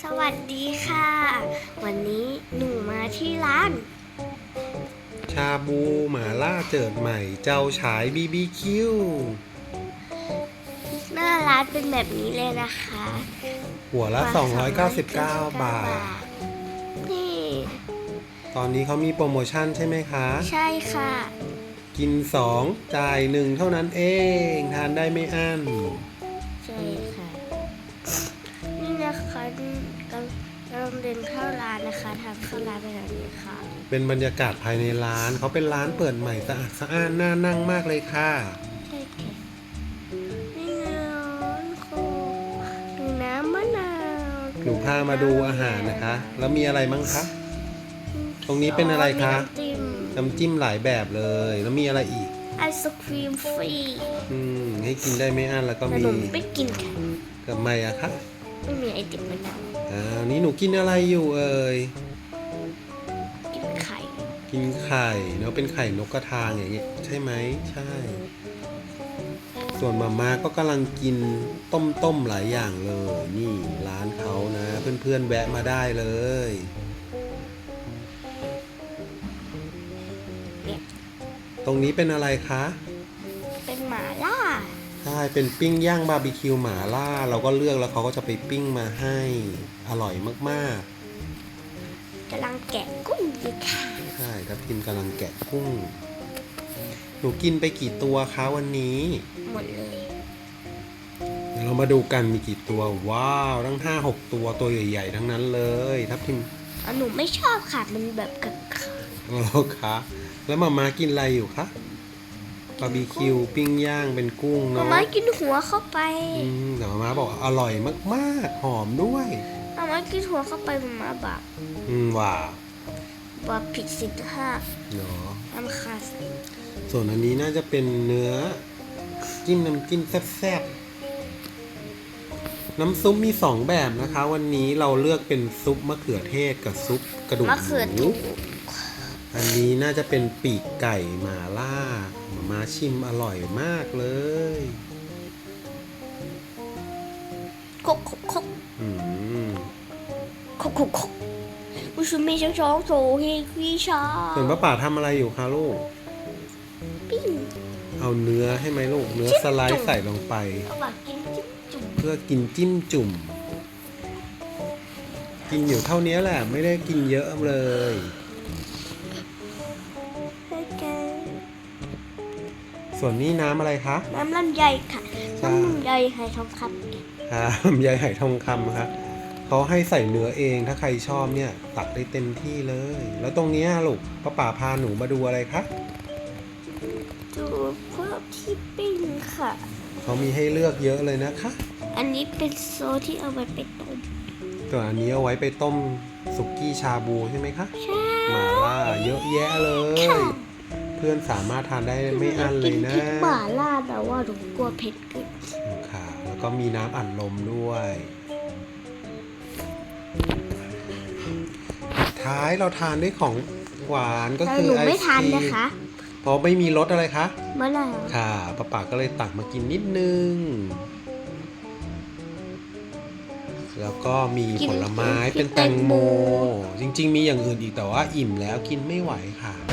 สวัสดีค่ะ วันนี้หนูมาที่ร้าน ชาบูหมาล่าเจิดใหม่เจ้าฉาย BBQ หน้าร้านเป็นแบบนี้เลยนะคะ หัวละ 299 บาท นี่ ตอนนี้เขามีโปรโมชั่นใช่ไหมคะ ใช่ค่ะ กิน 2 จ่าย 1 เท่านั้นเอง ทานได้ไม่อั้นใช่ค่ะนี่ นะคะกำลังเดินเข้าร้านนะคะทางเข้าร้านเป็นแบบนี้ค่ะ เป็นบรรยากาศภายในร้านเขาเป็นร้านเปิดใหม่สะอาดสะอ้านน่านั่งมากเลยค่ะใช่ค่ะนี่ไงร้อนโคดูน้ำมะนาวหนูพามาดูอาหารนะคะ แล้วมีอะไรมั้งคะ ตรงนี้เป็นอะไรคะมีน้ำจิ้มน้ำจิ้มหลายแบบเลย แล้วมีอะไรอีก ไอศครีมฟรีอืม ให้กินได้ไม่อั้นแล้วก็แต่มีหนูไม่กินค่ะ กับไมอะคะ ไม่มีไอติมมะนาวอ้าวนี่หนูกินอะไรอยู่เอ่ย กินไข่กินไข่เนาะเป็นไข่นกกระทางอย่างเงี้ยใช่ไหมใช่ ส่วนมาม่าก็กำลังกินต้มต้มๆหลายอย่างเลย นี่ร้านเขานะ เพื่อนๆแวะมาได้เลย เนี่ยตรงนี้เป็นอะไรคะ ช่เป็นปิ้งย่างบาร์บีคิวหมาล่า เราก็เลือกแล้วเขาก็จะไปปิ้งมาให้อร่อยมากกำลังแกะกุ้งอยู่ค่ะๆใช่ทับทิมกำลังแกะกุ้ง หนูกินไปกี่ตัวคะวันนี้ หมดเลยเดี๋ยวเรามาดูกันมีกี่ตัวว้าวทั้งห้าหกตัวตัวใหญ่ๆ ทั้งนั้นเลยทับทิมอะหนูไม่ชอบค่ะมันแบบกับขาแล้วคะแล้วมามากินอะไรอยู่คะ บาร์บีคิวปิ้งย่างเป็นกุ้งมาเนาะม่ากินหัวเข้าไปอืมแต่มามาบอกอร่อยมากๆ หอมด้วยมาม่ากินหัวเข้าไปมาม่าบอกอืมว้าวว่าผิดศีลห้าเนาะน้ำคาใส่ส่วนอันนี้น่าจะเป็นเนื้อ จิ้มน้ำจิ้มแซ่บๆ น้ำซุปมีสองแบบนะคะ วันนี้เราเลือกเป็นซุปมะเขือเทศกับซุปกระดูกมะเขือหมูถูก อันนี้น่าจะเป็นปีกไก่หมาล่าหมามาชิมอร่อยมากเลยคกคกคกอืมคกคกคกผู้ชมไม่ช่างช้องโถเฮคุยชาส่วนป้าป่าทำอะไรอยู่คะลูก ปิ้งเอาเนื้อให้ไหมลูก เนื้อสไลด์ใส่ลงไป เอาปากกินจิ้มจุ่มเพื่อกินจิ้มจุ่ม กินอยู่เท่านี้แหละ ไม่ได้กินเยอะเลย ส่วนนี้น้ำอะไรคะ น้ำลำไยค่ะใช่น้ำลำไยไฮทองคำครับยายไหทองคำครับเขาให้ใส่เนื้อเองถ้าใครชอบเนี่ยตักได้เต็มที่เลย แล้วตรงเนี้ยลูกป้าป่าพาหนูมาดูอะไรคะดูพวกที่ปิ้งค่ะเขามีให้เลือกเยอะเลยนะคะ อันนี้เป็นโซที่เอาไว้ไปต้มตัวอันนี้เอาไว้ไปต้มสุกี้ชาบูใช่ไหมคะใช่หมาล่าเยอะแยะเลยค่ะเพื่อนสามารถทานได้ไม่อั้นเลยนะกินพริกหม่าล่าแต่ว่าหนูกลัวเผ็ดเกินค่ะ แล้วก็มีน้ำอัดลมด้วย ท้ายเราทานด้วยของหวานก็แต่คือหนูไอไม่ศทานครีมนะคะเพราะไม่มีรสอะไรคะมะนาวค่ะป้าป๋าก็เลยตักมากินนิดนึง แล้วก็มีผลไม้เป็นแตงโม จริง ๆ มีอย่างอื่นอีกแต่ว่าอิ่มแล้วกินไม่ไหวค่ะ